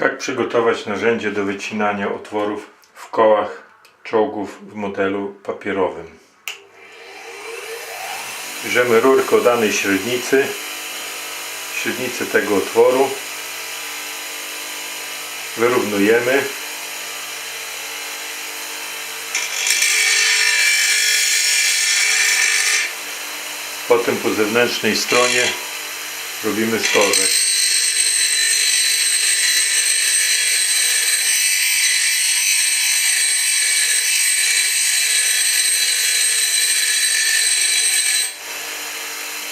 Jak przygotować narzędzie do wycinania otworów w kołach czołgów w modelu papierowym? Bierzemy rurkę o danej średnicy, średnicę tego otworu, wyrównujemy. Potem po zewnętrznej stronie robimy stożek.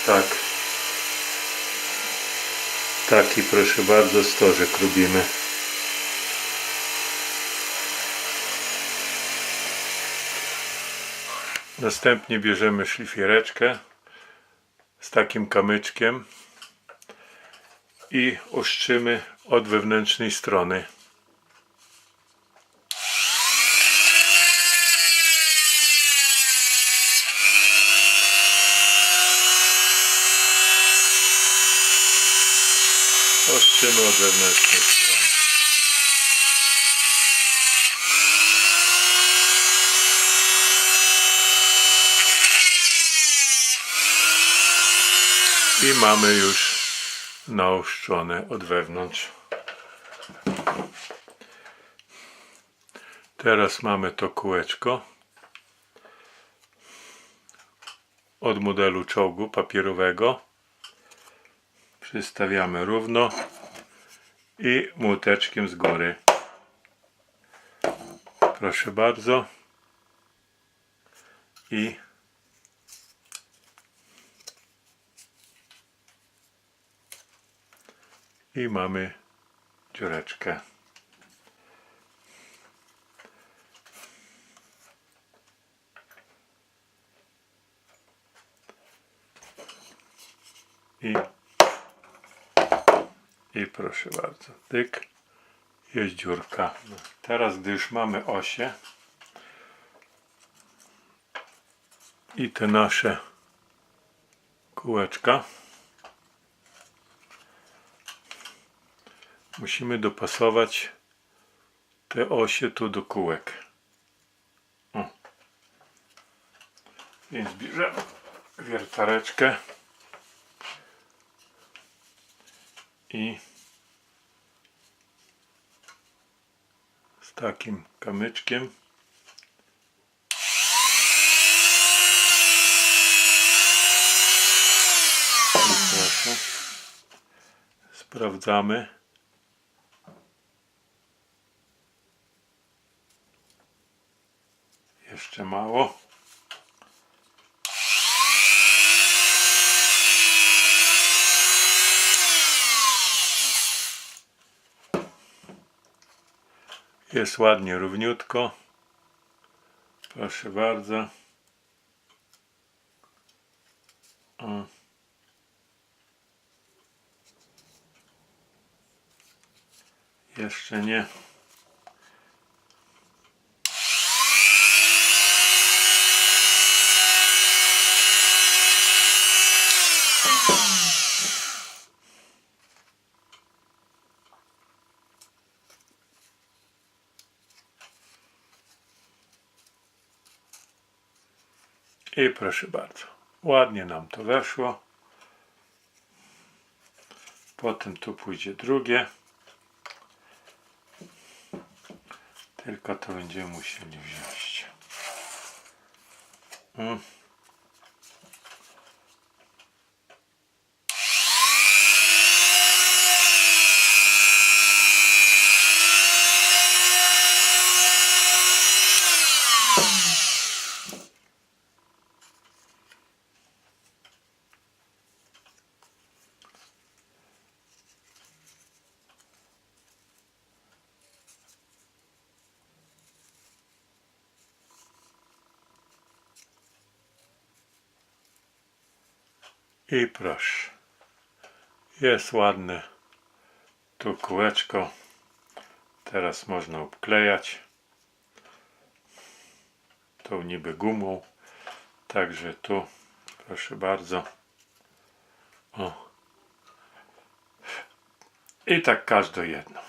Tak. Taki proszę bardzo stożek robimy. Następnie bierzemy szlifiereczkę z takim kamyczkiem i ostrzymy od wewnętrznej strony. Ostrzymy od wewnętrznej strony. I mamy już naoszczone od wewnątrz. Teraz mamy to kółeczko od modelu czołgu papierowego. Przystawiamy równo i młoteczkiem z góry. Proszę bardzo. I i mamy dziureczkę. I, I proszę bardzo, tyk, jest dziurka. Teraz, gdy już mamy osie i te nasze kółeczka, musimy dopasować te osie tu do kółek. O. Więc bierzemy wiertareczkę i z takim kamyczkiem sprawdzamy Jeszcze mało. Jest ładnie równiutko. Proszę bardzo. O. Jeszcze nie. I proszę bardzo, ładnie nam to weszło. Potem tu pójdzie drugie. Tylko to będziemy musieli wziąć. Mm. I proszę. Jest ładne tu kółeczko. Teraz można obklejać. Tą niby gumą. Także tu, proszę bardzo. O. I tak każde jedno.